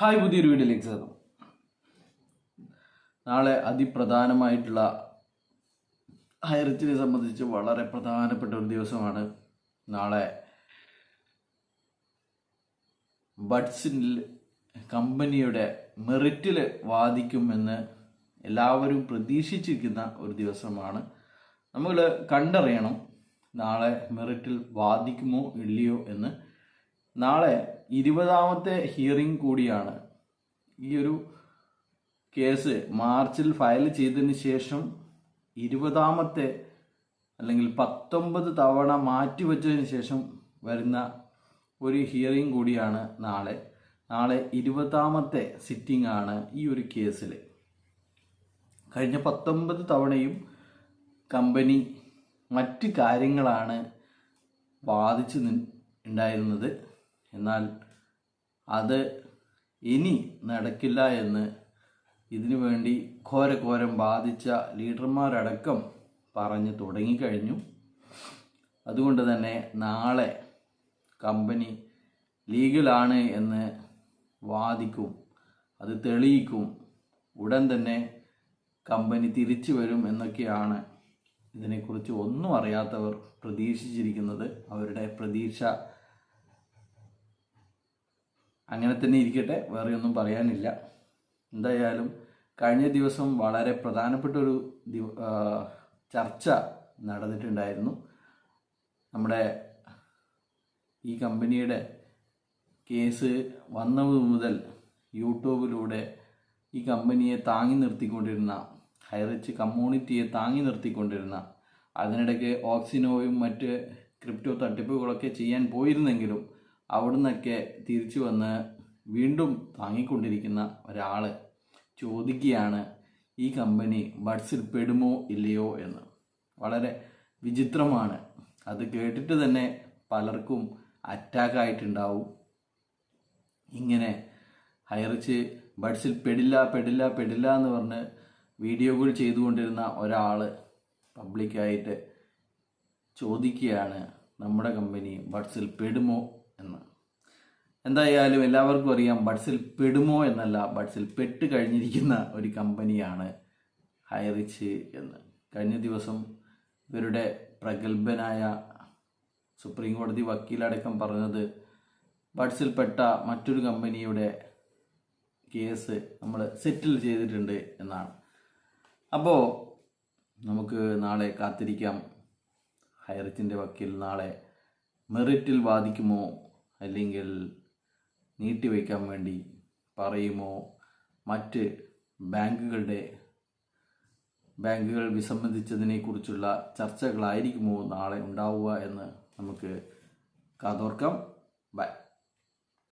Hi പുതിയൊരു വീഡിയോയിലേക്ക് സ്വാഗതം. നാളെ അതിപ്രധാനമായിട്ടുള്ള ഹൈറിച്ചിനെ സംബന്ധിച്ച് വളരെ പ്രധാനപ്പെട്ട ഒരു ദിവസമാണ് നാളെ ബഡ്സിൽ കമ്പനിയുടെ മെറിറ്റിൽ വാദിക്കുമെന്ന് എല്ലാവരും പ്രതീക്ഷിച്ചിരിക്കുന്ന ഒരു ദിവസമാണ്. നമ്മൾ കണ്ടറിയണം നാളെ മെറിറ്റിൽ വാദിക്കുമോ ഇല്ലയോ എന്ന്. നാളെ ഇരുപതാമത്തെ ഹിയറിംഗ് കൂടിയാണ്. ഈ ഒരു കേസ് മാർച്ചിൽ ഫയൽ ചെയ്തതിന് ശേഷം ഇരുപതാമത്തെ അല്ലെങ്കിൽ പത്തൊമ്പത് തവണ മാറ്റിവെച്ചതിന് ശേഷം വരുന്ന ഒരു ഹിയറിംഗ് കൂടിയാണ് നാളെ. നാളെ ഇരുപതാമത്തെ സിറ്റിംഗ് ആണ് ഈ ഒരു കേസിൽ. കഴിഞ്ഞ പത്തൊമ്പത് തവണയും കമ്പനി മറ്റ് കാര്യങ്ങളാണ് ബാധിച്ചു ഉണ്ടായിരുന്നത്. എന്നാൽ അത് ഇനി നടക്കില്ല എന്ന് ഇതിനു വേണ്ടി ഘോരഘോരം ബാധിച്ച ലീഡർമാരടക്കം പറഞ്ഞു തുടങ്ങിക്കഴിഞ്ഞു. അതുകൊണ്ട് തന്നെ നാളെ കമ്പനി ലീഗലാണ് എന്ന് വാദിക്കും അത് തെളിയിക്കും. ഉടൻ തന്നെ കമ്പനി തിരിച്ചു വരും എന്നൊക്കെയാണ് ഇതിനെക്കുറിച്ച് ഒന്നും അറിയാത്തവർ പ്രതീക്ഷിച്ചിരിക്കുന്നത്. അവരുടെ പ്രതീക്ഷ അങ്ങനെ തന്നെ ഇരിക്കട്ടെ വേറെ ഒന്നും പറയാനില്ല. എന്തായാലും കഴിഞ്ഞ ദിവസം വളരെ പ്രധാനപ്പെട്ട ഒരു ചർച്ച നടന്നിട്ടുണ്ടായിരുന്നു. നമ്മുടെ ഈ കമ്പനിയുടെ കേസ് വന്നത് മുതൽ യൂട്യൂബിലൂടെ ഈ കമ്പനിയെ താങ്ങി നിർത്തിക്കൊണ്ടിരുന്ന ഹൈറിച്ച് കമ്മ്യൂണിറ്റിയെ താങ്ങി നിർത്തിക്കൊണ്ടിരുന്ന അതിനിടയ്ക്ക് ഓക്സിനോയും മറ്റ് ക്രിപ്റ്റോ തട്ടിപ്പുകളൊക്കെ ചെയ്യാൻ പോയിരുന്നെങ്കിലും അവിടുന്നൊക്കെ തിരിച്ചു വന്ന് വീണ്ടും താങ്ങിക്കൊണ്ടിരിക്കുന്ന ഒരാൾ ചോദിക്കുകയാണ് ഈ കമ്പനി ബഡ്സിൽ പെടുമോ ഇല്ലയോ എന്ന്? വളരെ വിചിത്രമാണ്. അത് കേട്ടിട്ട് തന്നെ പലർക്കും അറ്റാക്ക് ആയിട്ടുണ്ടാവും. ഇങ്ങനെ ഹയറിച്ച് ബഡ്സിൽ പെടില്ല പെടില്ല പെടില്ല എന്ന് പറഞ്ഞ് വീഡിയോകൾ ചെയ്തുകൊണ്ടിരുന്ന ഒരാൾ പബ്ലിക്കായിട്ട് ചോദിക്കുകയാണ് നമ്മുടെ കമ്പനി ബഡ്സിൽ പെടുമോ എന്തായാലും എല്ലാവർക്കും അറിയാം ബഡ്സിൽ പെടുമോ എന്നല്ല ബഡ്സിൽ പെട്ട് കഴിഞ്ഞിരിക്കുന്ന ഒരു കമ്പനിയാണ് ഹൈറിച്ച് എന്ന്. കഴിഞ്ഞ ദിവസം ഇവരുടെ പ്രഗത്ഭനായ സുപ്രീം കോടതി വക്കീലടക്കം പറഞ്ഞത് ബഡ്സിൽപ്പെട്ട മറ്റൊരു കമ്പനിയുടെ കേസ് നമ്മൾ സെറ്റിൽ ചെയ്തിട്ടുണ്ട് എന്നാണ്. അപ്പോൾ നമുക്ക് നാളെ കാത്തിരിക്കാം. ഹൈറിച്ചിന്റെ വക്കീൽ നാളെ മെറിറ്റിൽ വാദിക്കുമോ അല്ലെങ്കിൽ നീട്ടിവെക്കാൻ വേണ്ടി പറയുമോ? മറ്റ് ബാങ്കുകളുടെ ബാങ്കുകൾ വിസമ്മതിച്ചതിനെക്കുറിച്ചുള്ള ചർച്ചകളായിരിക്കുമോ നാളെ ഉണ്ടാവുക എന്ന് നമുക്ക് കാതോർക്കാം. ബൈ.